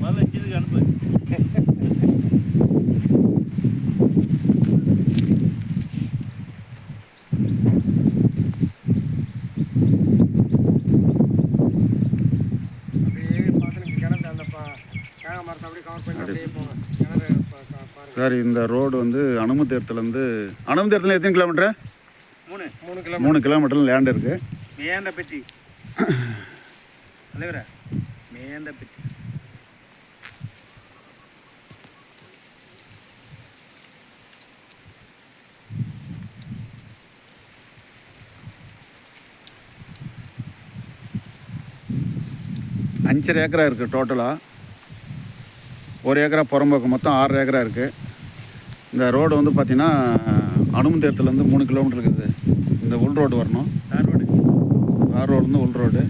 முதல்ல இன்ஜினியருக்கு அனுப்பு சார் இந்த ரோடு வந்து அனுமதீரத்துலேருந்து அனுமதீரத்தில் எத்தனை கிலோமீட்டர் மூணு. மூணு கிலோமீட்டர் மூணு கிலோமீட்டர் லேண்ட் இருக்குது தலைவரா மேந்த பெட்டி அஞ்சரை ஏக்கரா இருக்குது டோட்டலாக ஒரு ஏக்கரா புறம்போக்கு மொத்தம் ஆறு ஏக்கரா இருக்குது இந்த ரோடு வந்து பார்த்திங்கன்னா அனுமந்தேரத்துலேருந்து மூணு கிலோமீட்டர் இருக்குது. இந்த உள் ரோடு வரணும். தார் ரோடு ஆர் ரோடுலேருந்து உள் ரோடு.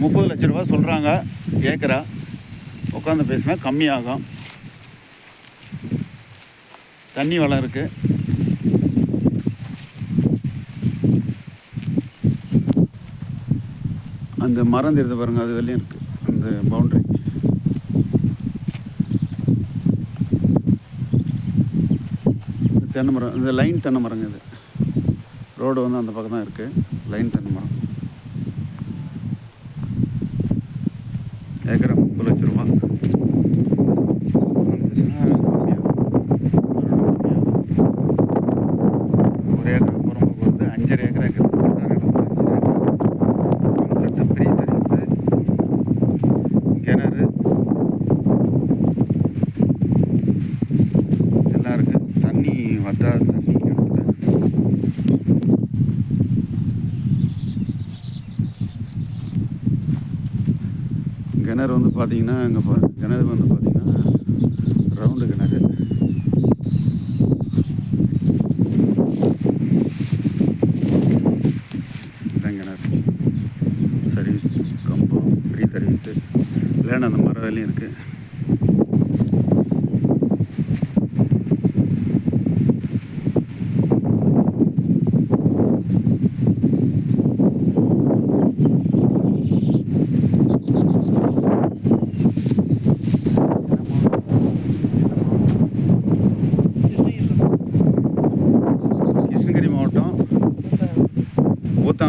முப்பது லட்ச ரூபா சொல்கிறாங்க ஏக்கரா உட்காந்து பேசினா கம்மியாகும் தண்ணி வளம் இருக்குது அந்த மரம் தெரிந்து பாருங்க அது வெளியும் இருக்குது அந்த பவுண்ட்ரி தென்னை மரம் இந்த லைன் தென்னை மரங்க இது. ரோடு வந்து அந்த பக்கம் தான் இருக்குது லைன் தென்னை மரம் ஏக்கரை முப்பது லட்ச ரூபா. ஒரு ஏக்கரை போகிறவங்களுக்கு வந்து அஞ்சரை ஏக்கரை இருக்குது ஆறு இடத்துல அஞ்சரை ஏக்கரா பம்ப் செட்டு ஃப்ரீ சர்வீஸு கிணறு எல்லாம் இருக்குது தண்ணி வத்தாத தண்ணி இடத்துல கிணறு வந்து பார்த்தீங்கன்னா இங்கே பா கிணறு வந்து பார்த்தீங்கன்னா ரவுண்டு கிணறு. இதான் கிணறு. சர்வீஸ் கம்பம் ஃப்ரீ சர்வீஸு இல்லைன்னா அந்த மர வேலையும் இருக்குது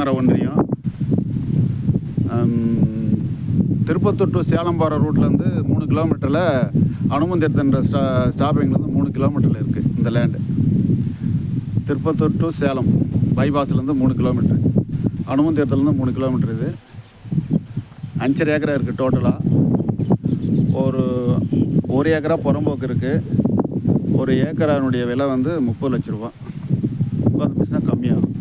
ஊத்தங்கரை ஒன்றியம். திருப்பத்தூர் டு சேலம் போகிற ரூட்லேருந்து மூணு கிலோமீட்டரில் அனுமந்தீர்த்தன்ற ஸ்டா ஸ்டாப்பிங்லேருந்து மூணு கிலோமீட்டரில் இருக்குது இந்த லேண்டு திருப்பத்தூர் டு சேலம் பைபாஸ்லேருந்து மூணு கிலோமீட்ரு அனுமந்திரத்துலேருந்து மூணு கிலோமீட்டர் இது. அஞ்சரை ஏக்கரா இருக்குது டோட்டலாக ஒரு ஒரு ஏக்கரா புறம்போக்கு இருக்குது ஒரு ஏக்கரானுடைய விலை வந்து முப்பது லட்ச ரூபா உட்காந்து பேசினா கம்மியாகும்.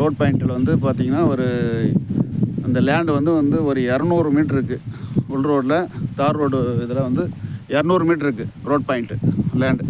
ரோட் பாயிண்ட்டில் வந்து பார்த்திங்கன்னா ஒரு அந்த லேண்டு வந்து வந்து ஒரு இரநூறு மீட்ரு இருக்குது உள் ரோட்டில் தார் ரோடு இதில் வந்து இரநூறு மீட்ரு இருக்குது ரோட் பாயிண்ட்டு லேண்டு